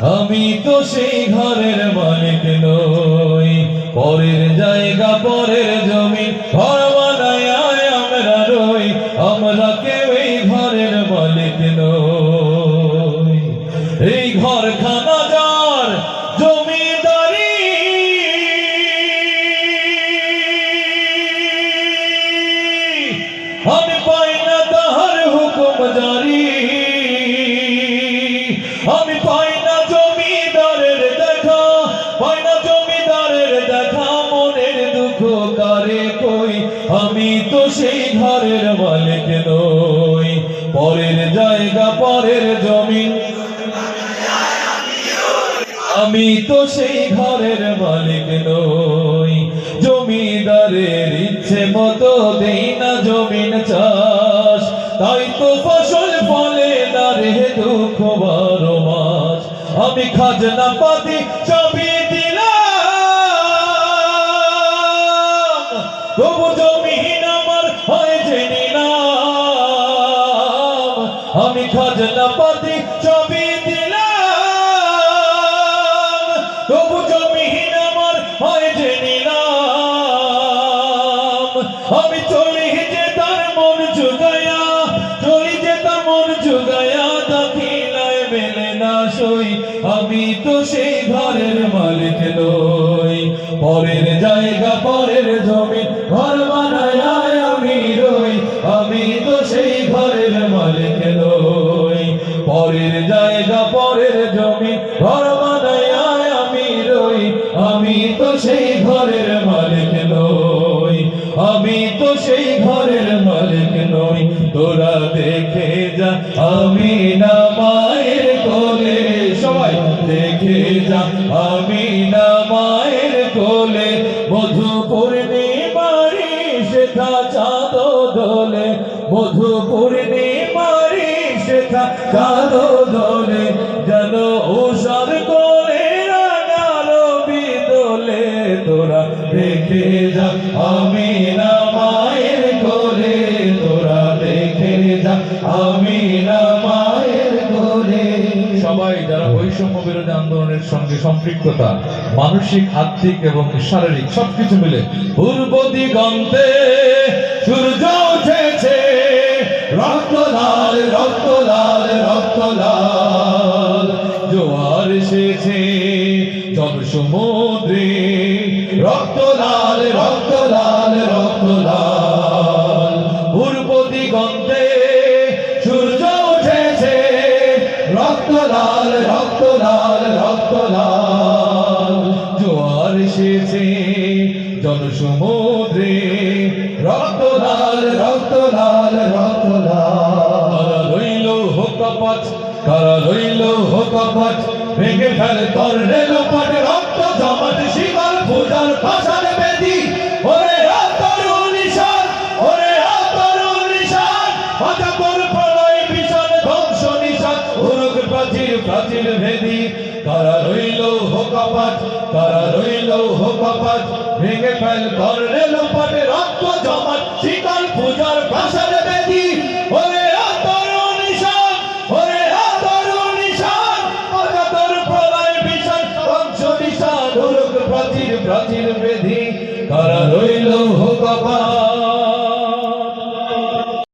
আমি তো সেই ঘরের মালিক নই। পরের জায়গা, পরের জমি ঘর বানায় আমরা রই। আমরা কেউ এই ঘরের মালিক নই। এই ঘর খানা যার জমিদারি। আমি পাই না তাহার হুকুম জারি। আমি কারে কই? আমি তো সেই ঘরের মালিক নই। পরের জায়গা, পরের জমিন আমি তো সেই ঘরের মালিক নই। জমিদারের ইচ্ছে মতো দেই না জমিন চাষ। তাই তো ফসল ফলে না রে দুঃখ বারো মাস। আমি খাজনা পাতি তবু জমিন আমার হয় জেনে আমি খাজনা পাতি সবই দিলাম। তবু জমিন আমার হয় নিলাম আমি চলি যে তার মন জুগায়া, চলি যে তার মন জুগায়া, দাখিলায় মেলে না সই। আমি তো সেই ঘরের মালিক পরের জায়গা, পরের জমি, ঘর বানায় আমি রই, আমি তো সেই ঘরের মালিক নই। পরের জায়গা, পরের জমি, ঘর বানায় আমি রই, আমি তো সেই ঘরের মালিক নই। আমি তো সেই ঘরের মালিক নই, তোরা দেখে যা, আমি না মায়ের কোলে। সবাই দেখে যা কোলে মধু পূর্ণিমারি শেখা চাঁদ দোলে মধু পূর্ণিমারি শেখা চাঁদ দোলে, যেন উষার কোলে রাগালো বিদোলে, তোরা দেখে যা, আমি না মায়ের কোলে তোরা দেখে যা, আমি না মায়ের কোলে সবাই বৈষম্য বিরোধী আন্দোলনের সঙ্গে সম্পৃক্ততা, মানসিক আর্থিক এবং শারীরিক সবকিছু মিলে পূর্ব দিগন্তে সূর্য উঠেছে। রক্ত লাল রক্ত লাল রক্ত লাল, জোয়ার এসেছে। জন সমুদ্রে রক্ত লাল, রক্ত রক্ত লাল রক্ত লাল রক্ত লাল জোয়ার এসেছে জন সমুদ্রে রক্ত লাল রক্ত লাল রক্ত লাল রইল হোকাপাট কারা রইল হোকাপাট ভেঙে ফেলে তর রেল পাট রক্ত জমাট শিকার পূজার পাশার বেদি। ওরে আতরু নিশান, ওরে আতরু নিশান মাথা প্রাচীর ভেদি। তারা রইল হো তারা রইল হো ভেঙে ফেল করলে লোপাটে রক্ত জমাট শীতল পূজার প্রাসাদ বেদি। প্রাচীর প্রাচীর বেধি তারা রইল